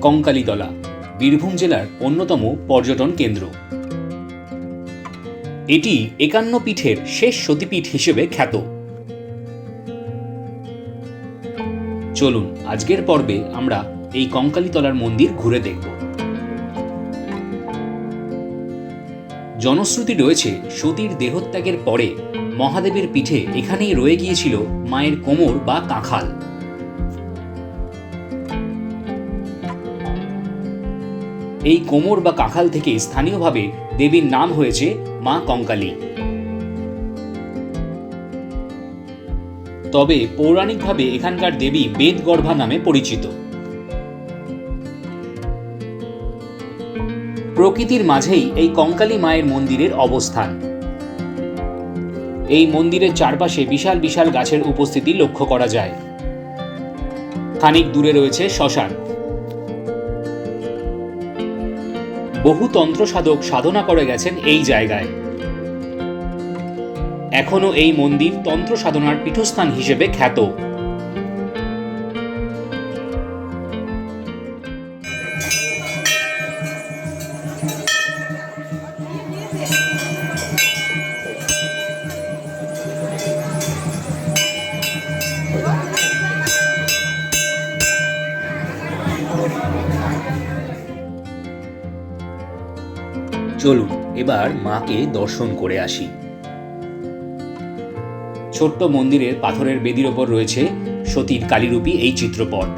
কঙ্কালীতলা, বীরভূম জেলার অন্যতম পর্যটন কেন্দ্র। এটি একান্ন পীঠের শেষ সতীপীঠ হিসেবে খ্যাত। চলুন, আজকের পর্বে আমরা এই কঙ্কালীতলার মন্দির ঘুরে দেখব। জনশ্রুতি রয়েছে, সতীর দেহত্যাগের পরে মহাদেবের পিঠে এখানেই রয়ে গিয়েছিল মায়ের কোমর বা কাঁখাল। এই কোমর বা কাঁখাল থেকে স্থানীয়ভাবে দেবীর নাম হয়েছে মা কঙ্কালী। তবে পৌরাণিকভাবে এখানকার দেবী বেদগর্ভা নামে পরিচিত। প্রকৃতির মাঝেই এই কঙ্কালী মায়ের মন্দিরের অবস্থান। এই মন্দিরের চারপাশে বিশাল বিশাল গাছের উপস্থিতি লক্ষ্য করা যায়। খানিক দূরে রয়েছে শ্মশান। বহু তন্ত্র সাধক সাধনা করে গেছেন এই জায়গায়। এখনও এই মন্দির তন্ত্র সাধনার পীঠস্থান হিসেবে খ্যাত। চলুন, এবার মাকে দর্শন করে আসি। ছোট্ট মন্দিরের পাথরের বেদির ওপর রয়েছে সতীর কালীরূপী এই চিত্রপট।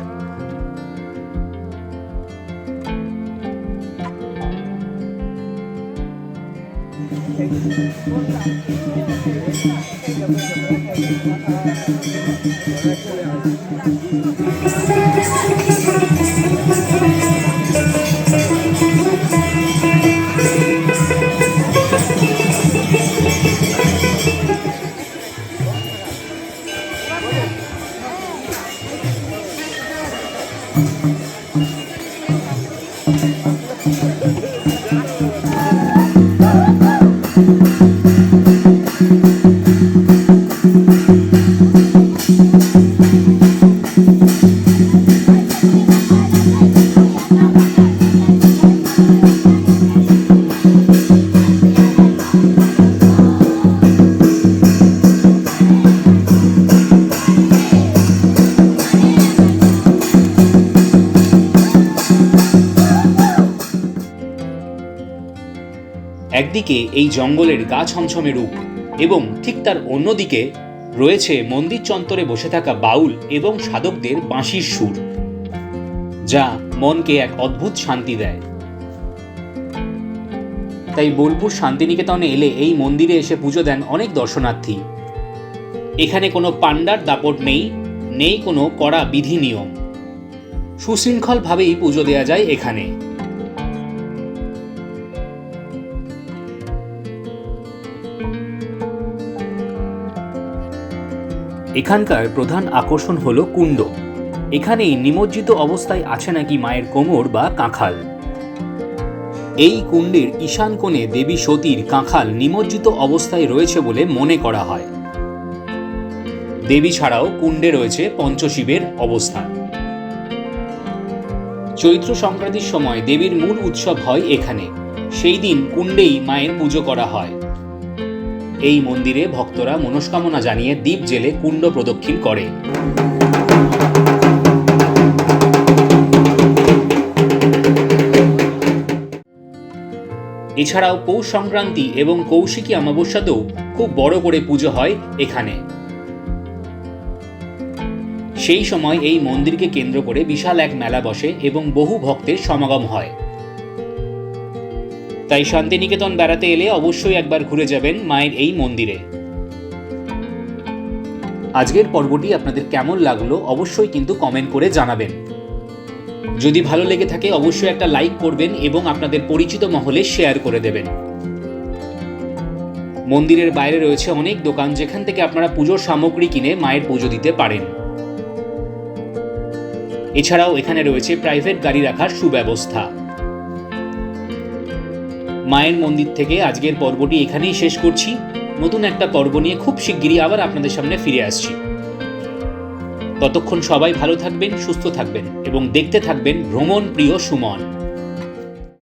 একদিকে এই জঙ্গলের গা ছমছমে রূপ এবং ঠিক তার অন্যদিকে রয়েছে মন্দির চন্তরে বসে থাকা বাউল এবং সাধকদের বাঁশির সুর, যা মনকে এক অদ্ভুত শান্তি দেয়। তাই বোলপুর শান্তিনিকেতনে এলে এই মন্দিরে এসে পুজো দেন অনেক দর্শনার্থী। এখানে কোনো পাণ্ডার দাপট নেই নেই কোনো কড়া বিধি নিয়ম। সুশৃঙ্খলভাবেই পুজো দেওয়া যায় এখানে। এখানকার প্রধান আকর্ষণ হল কুণ্ড। এখানেই নিমজ্জিত অবস্থায় আছে নাকি মায়ের কোমর বা কাঁখাল। এই কুণ্ডের ঈশান কোণে দেবী সতীর কাঁখাল নিমজ্জিত অবস্থায় রয়েছে বলে মনে করা হয়। দেবী ছাড়াও কুণ্ডে রয়েছে পঞ্চশিবের অবস্থান। চৈত্র সংক্রান্তির সময় দেবীর মূল উৎসব হয় এখানে। সেই দিন কুণ্ডেই মায়ের পুজো করা হয়। এই মন্দিরে ভক্তরা মনস্কামনা জানিয়ে দ্বীপ জেলে কুণ্ড প্রদক্ষিণ করে। এছাড়াও পৌষ সংক্রান্তি এবং কৌশিকী অমাবস্যাতেও খুব বড় করে পুজো হয় এখানে। সেই সময় এই মন্দিরকে কেন্দ্র করে বিশাল এক মেলা বসে এবং বহু ভক্তের সমাগম হয়। তাই শান্তিনিকেতন বেড়াতে এলে অবশ্যই একবার ঘুরে যাবেন মায়ের এই মন্দিরে। আজকের পর্বটি আপনাদের কেমন লাগল অবশ্যই কিন্তু কমেন্ট করে জানাবেন। যদি ভালো লেগে থাকে অবশ্যই একটা লাইক করবেন এবং আপনাদের পরিচিত মহলে শেয়ার করে দেবেন। মন্দিরের বাইরে রয়েছে অনেক দোকান যেখান থেকে আপনারা পুজোর সামগ্রী কিনে মায়ের পুজো দিতে পারেন। এছাড়াও এখানে রয়েছে প্রাইভেট গাড়ি রাখার সুব্যবস্থা। মায়ের মন্দির থেকে আজকের পর্বটি এখানেই শেষ করছি। নতুন একটা পর্ব নিয়ে খুব শিগগিরই আবার আপনাদের সামনে ফিরে আসছি। ততক্ষণ সবাই ভালো থাকবেন, সুস্থ থাকবেন এবং দেখতে থাকবেন ভ্রমণ প্রিয় সুমন।